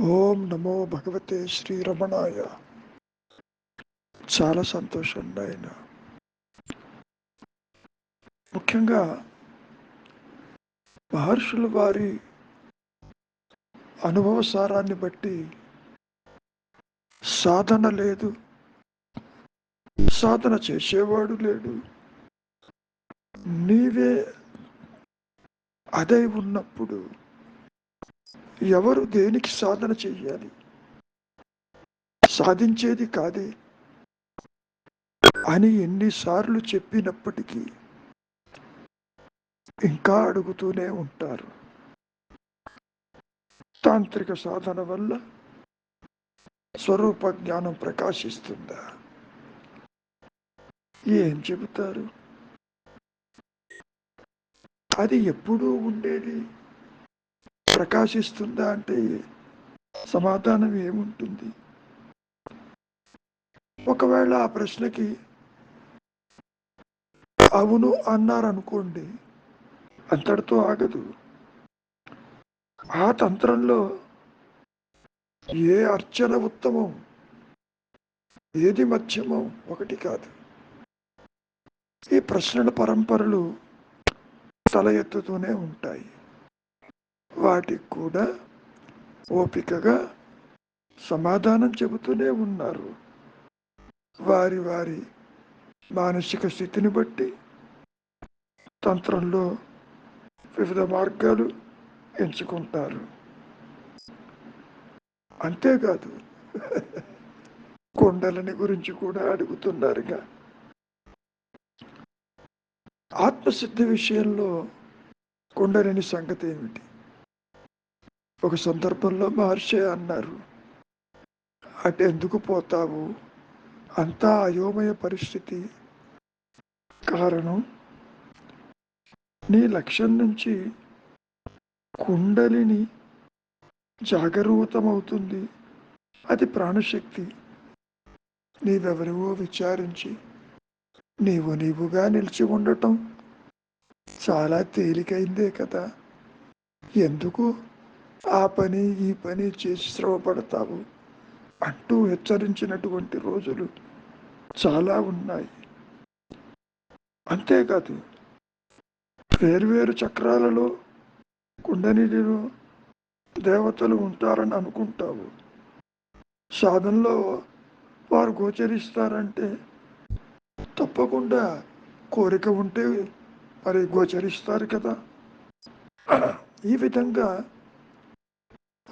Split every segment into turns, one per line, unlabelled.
ఓం నమో భగవతే శ్రీరమణాయ. చాలా సంతోషం ఆయన ముఖ్యంగా మహర్షుల వారి అనుభవ సారాన్ని బట్టి సాధన లేదు. సాధన చేసేవాడు లేడు. నీవే అదై ఉన్నప్పుడు ఎవరు దేనికి సాధన చెయ్యాలి? సాధించేది కాదే. అని ఎన్నిసార్లు చెప్పినప్పటికీ ఇంకా అడుగుతూనే ఉంటారు. తాంత్రిక సాధన వల్ల స్వరూప జ్ఞానం ప్రకాశిస్తుందా? ఏం చెబుతారు? అది ఎప్పుడూ ఉండేది ప్రకాశిస్తుందా అంటే సమాధానం ఏముంటుంది? ఒకవేళ ఆ ప్రశ్నకి అవును అన్నారనుకోండి అంతటితో ఆగదు. ఆ తంత్రంలో ఏ అర్చన ఉత్తమం ఏది మధ్యమం ఒకటి కాదు. ఈ ప్రశ్నల పరంపరలు తల ఎత్తుతూనే ఉంటాయి. వాటికి కూడా ఓపికగా సమాధానం చెబుతూనే ఉన్నారు. వారి వారి మానసిక స్థితిని బట్టి తంత్రంలో వివిధ మార్గాలు ఎంచుకుంటారు. అంతేకాదు కొండలని గురించి కూడా అడుగుతున్నారుగా. ఆత్మసిద్ధి విషయంలో కొండలని సంగతి ఏమిటి? ఒక సందర్భంలో మహర్షి అన్నారు అటు ఎందుకు పోతావు? అంతా అయోమయ పరిస్థితి. కారణం? నీ లక్ష్యం నుంచి కుండలిని జాగరూతమవుతుంది అది ప్రాణశక్తి. నీవెవరివో విచారించి నీవు నీవుగా నిలిచి ఉండటం చాలా తేలికైందే కదా. ఎందుకు ఆ పని ఈ పని చేసి శ్రమపడతావు అంటూ హెచ్చరించినటువంటి రోజులు చాలా ఉన్నాయి. అంతేకాదు వేరువేరు చక్రాలలో కుండనీటిలో దేవతలు ఉంటారని అనుకుంటావు. సాధనలో వారు గోచరిస్తారంటే తప్పకుండా కోరిక ఉంటే మరి గోచరిస్తారు కదా. ఈ విధంగా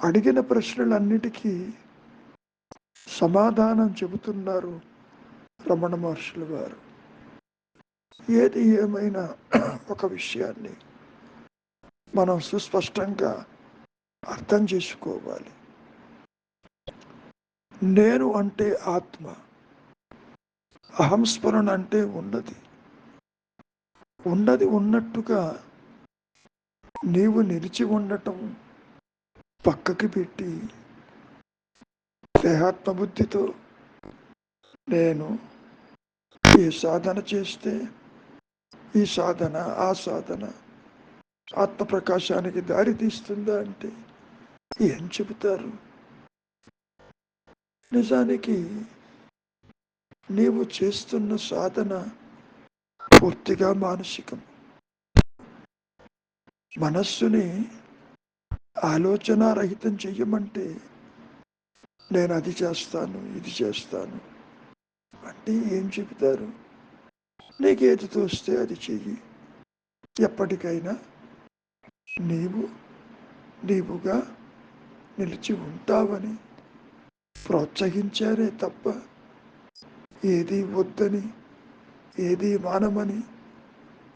అడిగిన ప్రశ్నలన్నిటికీ సమాధానం చెబుతున్నారు రమణ మహర్షులు గారు ఏది ఏమైనా ఒక విషయాన్ని మనం సుస్పష్టంగా అర్థం చేసుకోవాలి. నేను అంటే ఆత్మ అహంస్మరణ అంటే ఉన్నది. ఉన్నది ఉన్నట్టుగా నీవు నిలిచి ఉండటం పక్కకి పెట్టి దేహాత్మబుద్ధితో నేను ఏ సాధన చేస్తే ఈ సాధన ఆ సాధన ఆత్మ ప్రకాశానికి దారి తీస్తుందా అంటే ఏం చెబుతారు? నిజానికి నీవు చేస్తున్న సాధన పూర్తిగా మానసికం. మనస్సుని ఆలోచన రహితం చెయ్యమంటే నేను అది చేస్తాను ఇది చేస్తాను. అంటే ఏం చెబుతారు? నీకేది తోస్తే అది చెయ్యి. ఎప్పటికైనా నీవు నీవుగా నిలిచి ఉంటావని ప్రోత్సహించారే తప్ప ఏది వద్దని ఏది మానమని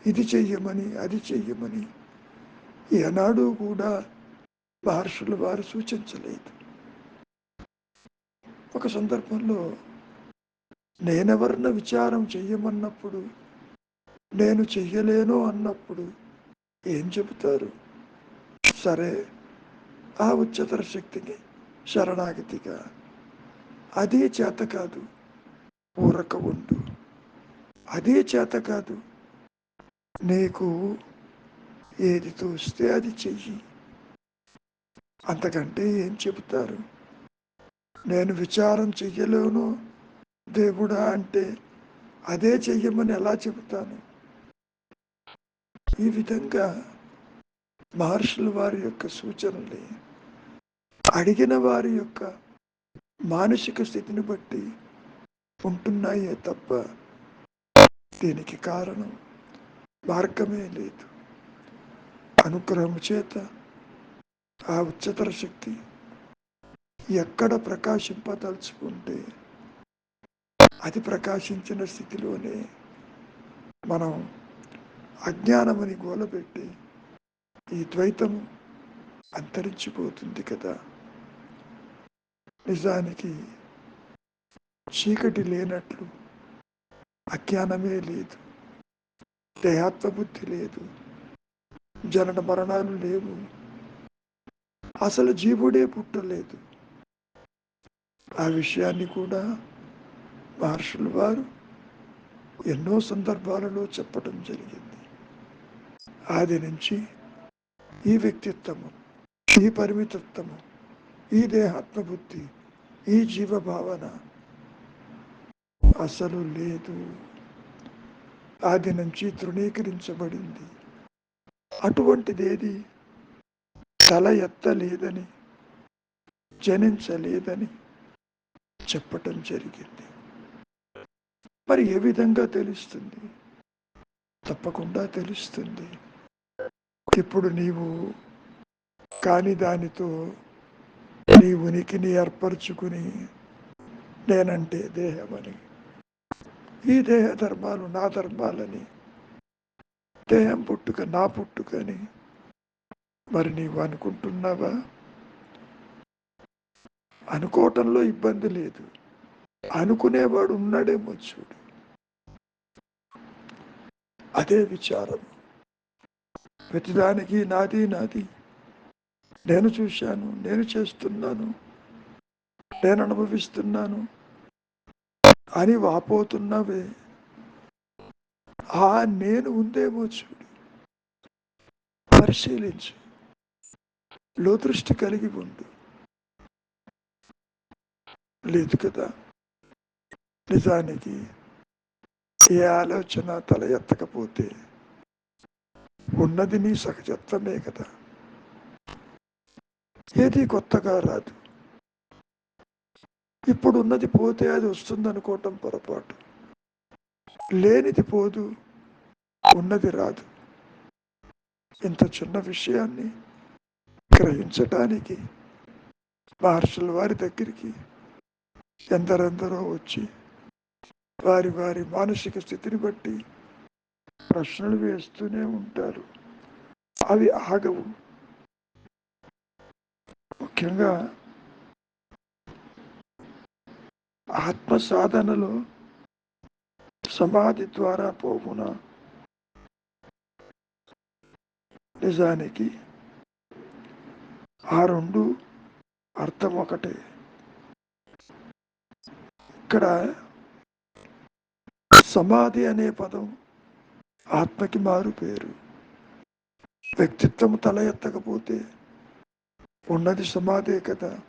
ఇది చెయ్యమని అది చెయ్యమని ఏనాడు కూడా మహర్షులు వారు సూచించలేదు. ఒక సందర్భంలో నేనెవరిన విచారం చెయ్యమన్నప్పుడు నేను చెయ్యలేను అన్నప్పుడు ఏం చెబుతారు? సరే ఆ ఉచ్చతర శక్తికి శరణాగతిగా. అదే చేత కాదు ఊరక ఉండు. అదే చేత కాదు నీకు ఏది తోస్తే అది చెయ్యి. అంతకంటే ఏం చెబుతారు? నేను విచారం చెయ్యలేను. దేవుడా అంటే అదే చెయ్యమని ఎలా చెబుతాను? ఈ విధంగా మహర్షుల వారి యొక్క సూచనల్ని అడిగిన వారి యొక్క మానసిక స్థితిని బట్టి ఉంటున్నాయే తప్ప దీనికి కారణం మార్గమే లేదు. అనుగ్రహం చేత ఆ ఉచ్చతర శక్తి ఎక్కడ ప్రకాశింపదలుచుకుంటే అది ప్రకాశించిన స్థితిలోనే మనం అజ్ఞానమని గోలపెట్టి ఈ ద్వైతం అంతరించిపోతుంది కదా. నిజానికి చీకటి లేనట్లు అజ్ఞానమే లేదు. దేహాత్మబుద్ధి లేదు. జనన మరణాలు లేవు. అసలు జీవుడే పుట్టలేదు. ఆ విషయాన్ని కూడా మహర్షులు వారు ఎన్నో సందర్భాలలో చెప్పడం జరిగింది. ఆది నుంచి ఈ వ్యక్తిత్వము ఈ పరిమితత్వము ఈ దేహాత్మబుద్ధి ఈ జీవభావన అసలు లేదు. ఆది నుంచి తృణీకరించబడింది. అటువంటిదేది తల ఎత్తలేదని జనించలేదని చెప్పటం జరిగింది. మరి ఏ విధంగా తెలుస్తుంది? తప్పకుండా తెలుస్తుంది. ఇప్పుడు నీవు కాని దానితో నీ ఉనికిని ఏర్పరచుకుని నేనంటే దేహమని ఈ దేహ ధర్మాలు నా ధర్మాలని దేహం పుట్టుక నా పుట్టుకని మరి నీవు అనుకుంటున్నావా? అనుకోవటంలో ఇబ్బంది లేదు. అనుకునేవాడు ఉన్నాడేమో చూడు. అదే విచారం. ప్రతిదానికి నాది నాది. నేను చూశాను నేను చేస్తున్నాను. నేను అనుభవిస్తున్నాను. అని వాపోతున్నవే. ఆ నేను ఉందేమో చూడు. పరిశీలించు. లోదృష్టి కలిగి ఉంది. లేదు కదా? నిజానికి ఏ ఆలోచన తల ఎత్తకపోతే ఉన్నది నీ సహజత్వమే కదా? ఏది కొత్తగా రాదు. ఇప్పుడు ఉన్నది పోతే అది వస్తుందనుకోవటం పొరపాటు. లేనిది పోదు ఉన్నది రాదు. ఇంత చిన్న విషయాన్ని గ్రహించటానికి మహర్షుల వారి దగ్గరికి ఎందరెందరో వచ్చి వారి వారి మానసిక స్థితిని బట్టి ప్రశ్నలు వేస్తూనే ఉంటారు. అవి ఆగవు. ముఖ్యంగా ఆత్మ సాధనలో సమాధి ద్వారా పోవున నిజానికి ఆ రెండు అర్థం ఒకటే. ఇక్కడ సమాధి అనే పదం ఆత్మకి మారు పేరు. వ్యక్తిత్వం తల ఎత్తకపోతే ఉన్నది సమాధే కదా.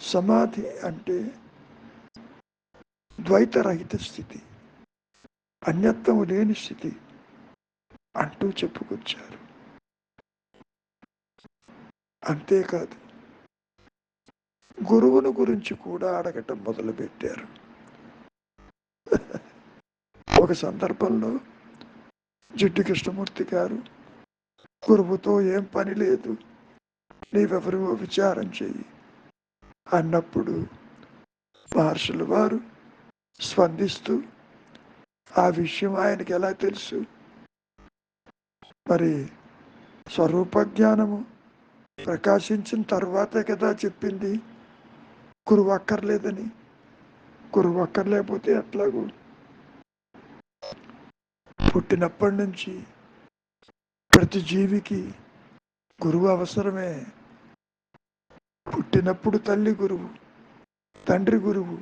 సమాధి అంటే ద్వైతరహిత స్థితి అన్యత్వం లేని స్థితి అంటూ చెప్పుకొచ్చారు. అంతేకాదు. గురువును గురించి కూడా అడగటం మొదలుపెట్టారు. ఒక సందర్భంలో జిడ్డు కృష్ణమూర్తి గారు గురువుతో ఏం పని లేదు నీవెవరివో విచారం చెయ్యి అన్నప్పుడు మహర్షులు వారు స్పందిస్తూ ఆ విషయం ఆయనకి ఎలా తెలుసు? మరి స్వరూప జ్ఞానము ప్రకాశించిన తర్వాతే కదా చెప్పింది. గురువు అక్కర్లేదని గురువు అక్కర్లేకపోతే ఎట్లాగూ? పుట్టినప్పటి నుంచి ప్రతి జీవికి గురువు అవసరమే. పుట్టినప్పుడు తల్లి గురువు తండ్రి గురువు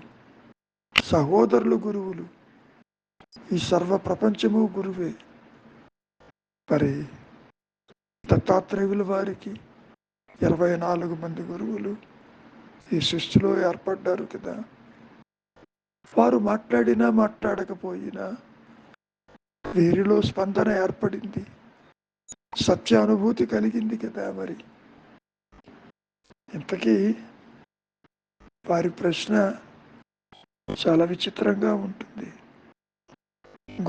సహోదరులు గురువులు. ఈ సర్వ ప్రపంచము గురువే. మరి దత్తాత్రేయుల వారికి ఇరవై నాలుగు మంది గురువులు ఈ సృష్టిలో ఏర్పడ్డారు కదా. వారు మాట్లాడినా మాట్లాడకపోయినా వీరిలో స్పందన ఏర్పడింది. సత్యానుభూతి కలిగింది కదా మరి. ఇంతకీ వారి ప్రశ్న చాలా విచిత్రంగా ఉంటుంది.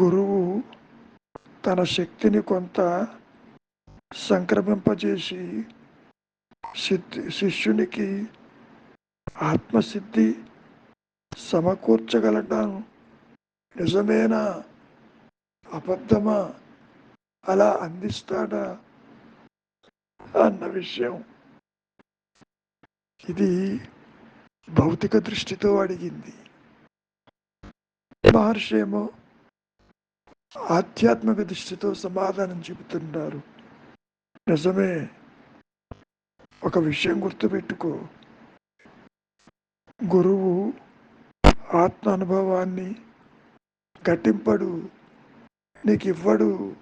గురువు తన శక్తిని కొంత సంక్రమింపజేసి సిద్ధి శిష్యునికి ఆత్మసిద్ధి సమకూర్చగలడం నిజమేనా? అబద్ధమా? అలా అందిస్తాడా? అన్న విషయం. ఇది భౌతిక దృష్టితో అడిగింది. మహర్షి ఏమో ఆధ్యాత్మిక దృష్టితో సమాధానం చెబుతున్నారు. నిజమే. ఒక విషయం గుర్తుపెట్టుకో. గురువు ఆత్మ అనుభవాన్ని గట్టింపడు నీకు ఇవ్వడు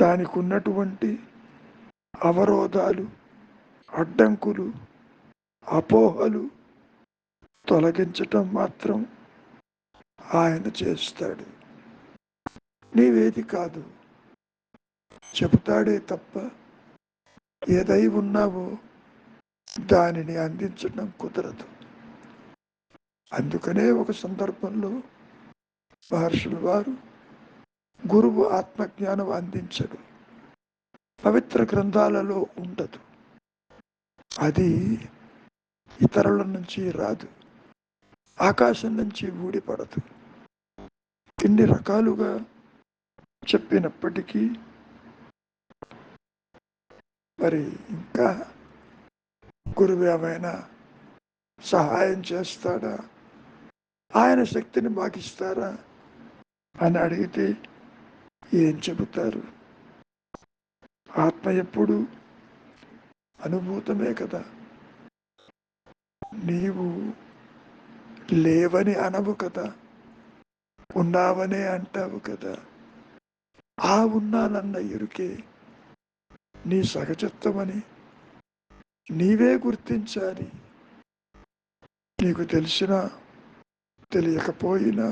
దానికి ఉన్నటువంటి అవరోధాలు అడ్డంకులు అపోహలు తొలగించటం మాత్రం ఆయన చేస్తాడు. నీవేది కాదు చెబుతాడే తప్ప ఏదై ఉన్నావో దానిని అందించడం కుదరదు. అందుకనే ఒక సందర్భంలో మహర్షులు వారు గురువు ఆత్మజ్ఞానం అందించడు. పవిత్ర గ్రంథాలలో ఉండదు. అది ఇతరుల నుంచి రాదు. ఆకాశం నుంచి ఊడిపడదు. ఇన్ని రకాలుగా చెప్పినప్పటికీ మరి ఇంకా గురువు ఏమైనా సహాయం చేస్తాడా? ఆయన శక్తిని మాకిస్తారా? అని అడిగితే ఏం చెబుతారు? ఆత్మ ఎప్పుడు అనుభూతమే కదా. నీవు లేవని అనవు కదా. ఉన్నావనే అంటావు కదా. ఆ ఉన్నానన్న ఎరుకే నీ సహజత్వమని నీవే గుర్తించాలి. నీకు తెలిసినా తెలియకపోయినా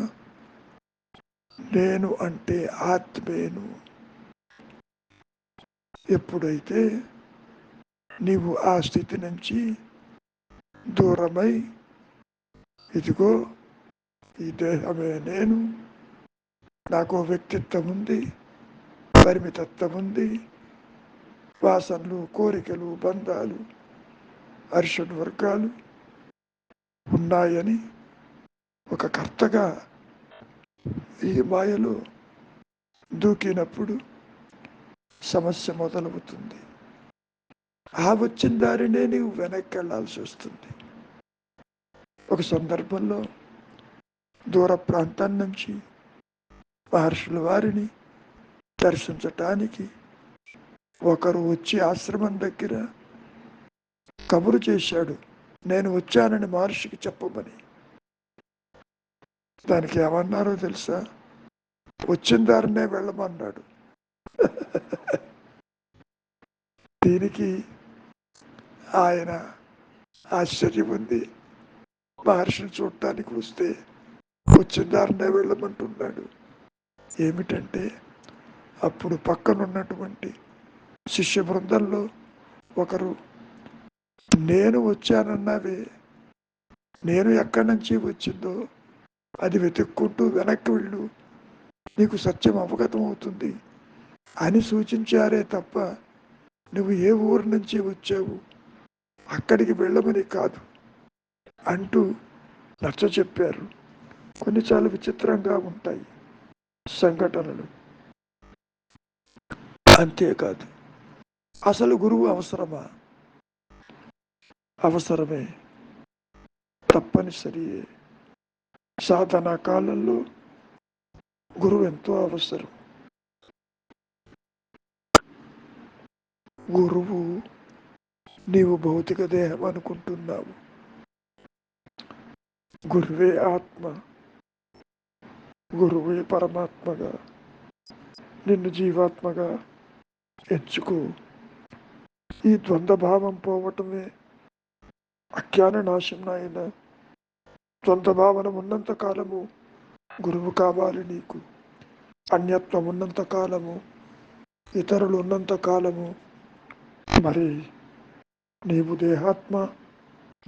నేను అంటే ఆత్మేను. ఎప్పుడైతే నీవు ఆ స్థితి నుంచి దూరమై ఇదిగో ఈ దేహమే నేను నాకు వ్యక్తిత్వం ఉంది పరిమితత్వం ఉంది వాసనలు కోరికలు బంధాలు అరిషడ్ వర్గాలు ఉన్నాయని ఒక కర్తగా ఈ మాయలో దూకినప్పుడు సమస్య మొదలవుతుంది. ఆ వచ్చిన దారినే నీవు వెనక్కి వెళ్ళాల్సి వస్తుంది. ఒక సందర్భంలో దూర ప్రాంతం నుంచి మహర్షుల వారిని దర్శించటానికి ఒకరు వచ్చి ఆశ్రమం దగ్గర కబురు చేశాడు నేను వచ్చానని మహర్షికి చెప్పమని. దానికి ఏమన్నారో తెలుసా? వచ్చిన దారినే వెళ్ళమన్నాడు. దీనికి ఆయన ఆశ్చర్యం ఉంది. మహర్షిని చూడటానికి వస్తే వచ్చిన దారినే వెళ్ళమంటున్నాడు. ఏమిటంటే అప్పుడు పక్కనున్నటువంటి శిష్య బృందంలో ఒకరు నేను వచ్చానన్నది నేను ఎక్కడి నుంచి వచ్చిందో అది వెతుక్కుంటూ వెనక్కి వెళ్ళు. నీకు సత్యం అవగతం అవుతుంది అని సూచించారే తప్ప నువ్వు ఏ ఊరు నుంచి వచ్చావు? అక్కడికి వెళ్ళమని కాదు అంటూ నచ్చ చెప్పారు. కొన్ని చాలా విచిత్రంగా ఉంటాయి సంఘటనలు. అంతేకాదు అసలు గురువు అవసరమా? అవసరమే. తప్పనిసరి. సాధన కాలంలో గురువు ఎంతో అవసరం. గురువు నీవు భౌతిక దేహం అనుకుంటున్నావు. గురువే ఆత్మ. గురువే పరమాత్మగా. నిన్ను జీవాత్మగా ఎంచుకో. ఈ ద్వంద్వభావం పోవటమే అజ్ఞాన నాశం నాయన. ద్వంద్వభావన ఉన్నంత కాలము గురువు కావాలి నీకు. అన్యత్వం ఉన్నంత కాలము ఇతరులు ఉన్నంత కాలము. మరి నీవు దేహాత్మ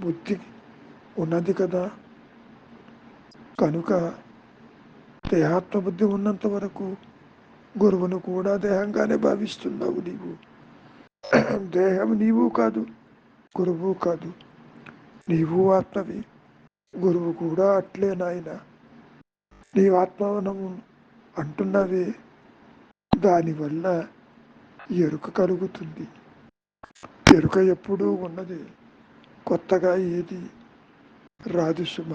బుద్ధి ఉన్నది కదా. కనుక దేహాత్మ బుద్ధి ఉన్నంత వరకు గురువును కూడా దేహంగానే భావిస్తున్నావు నీవు. దేహం నీవు కాదు గురువు కాదు నీవు ఆత్మవి గురువు కూడా అట్లే నాయన నీవు ఆత్మవనము అంటున్నవే దానివల్ల ఎరుక కలుగుతుంది ఎరుక ఎప్పుడూ ఉన్నది కొత్తగా ఏది రాదు సుమ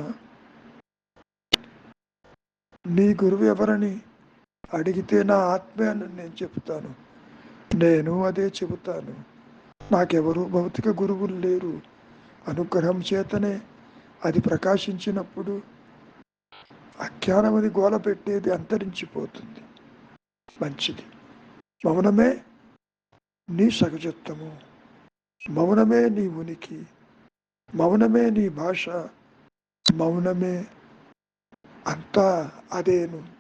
నీ గురువు ఎవరని అడిగితే నా ఆత్మే అని నేను చెప్తాను నేను అదే చెబుతాను. నాకెవరూ భౌతిక గురువులు లేరు. అనుగ్రహం చేతనే అది ప్రకాశించినప్పుడు అఖ్యానమని గోల పెట్టేది అంతరించిపోతుంది. మంచిది. మౌనమే నీ సహజత్వము. మౌనమే నీ ఉనికి. మౌనమే నీ భాష. మౌనమే అంతా అదేను.